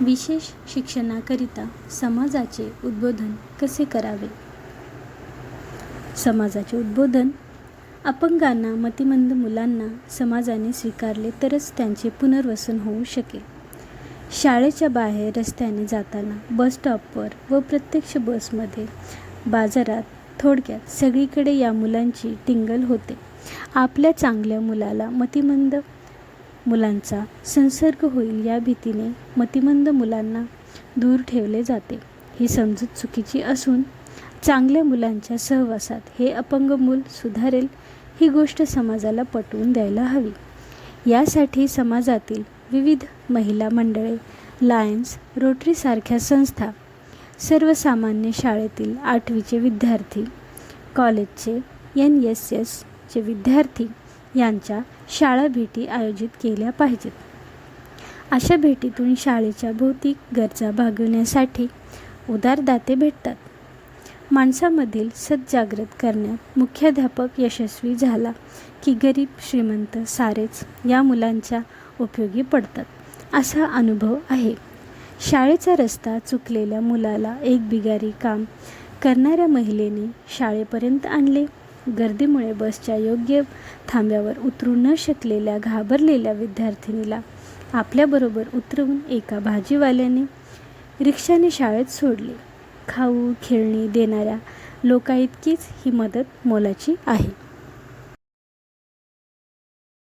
विशेष शिक्षणाकरिता समाजाचे उद्बोधन कसे करावे? समाजाचे उद्बोधन? अपंगांना मतिमंद मुलांना समाजाने स्वीकारले तरच त्यांचे पुनर्वसन होऊ शकेल. शाळेच्या बाहेर रस्त्याने जाताना बस स्टॉपवर व प्रत्यक्ष बसमध्ये बाजारात थोडक्यात सगळीकडे या मुलांची टिंगल होते. आपल्या चांगल्या मुलाला मतिमंद मुलांचा संसर्ग होईल या भीतीने मतिमंद मुलांना दूर ठेवले जाते. ही समजूत चुकीची असून चांगल्या मुलांच्या सहवासात हे अपंग मूल सुधारेल ही गोष्ट समाजाला पटवून द्यायला हवी. यासाठी समाजातील विविध महिला मंडळे लायन्स रोटरीसारख्या संस्था सर्वसामान्य शाळेतील आठवीचे विद्यार्थी कॉलेजचे एन एस एसचे विद्यार्थी यांच्या शाळा भेटी आयोजित केल्या पाहिजेत. अशा भेटीतून शाळेच्या भौतिक गरजा भागविण्यासाठी उदारदाते भेटतात. माणसामधील सज्जागृत करण्यात मुख्याध्यापक यशस्वी झाला की गरीब श्रीमंत सारेच या मुलांच्या उपयोगी पडतात असा अनुभव आहे. शाळेचा रस्ता चुकलेल्या मुलाला एक बिगारी काम करणाऱ्या महिलेने शाळेपर्यंत आणले. गर्दीमुळे बसच्या योग्य थांब्यावर उतरू न शकलेल्या घाबरलेल्या विद्यार्थिनीला आपल्याबरोबर उतरवून एका भाजीवाल्याने रिक्षाने शाळेत सोडले. खाऊ खेळणी देणाऱ्या लोकाइतकीच ही मदत मोलाची आहे.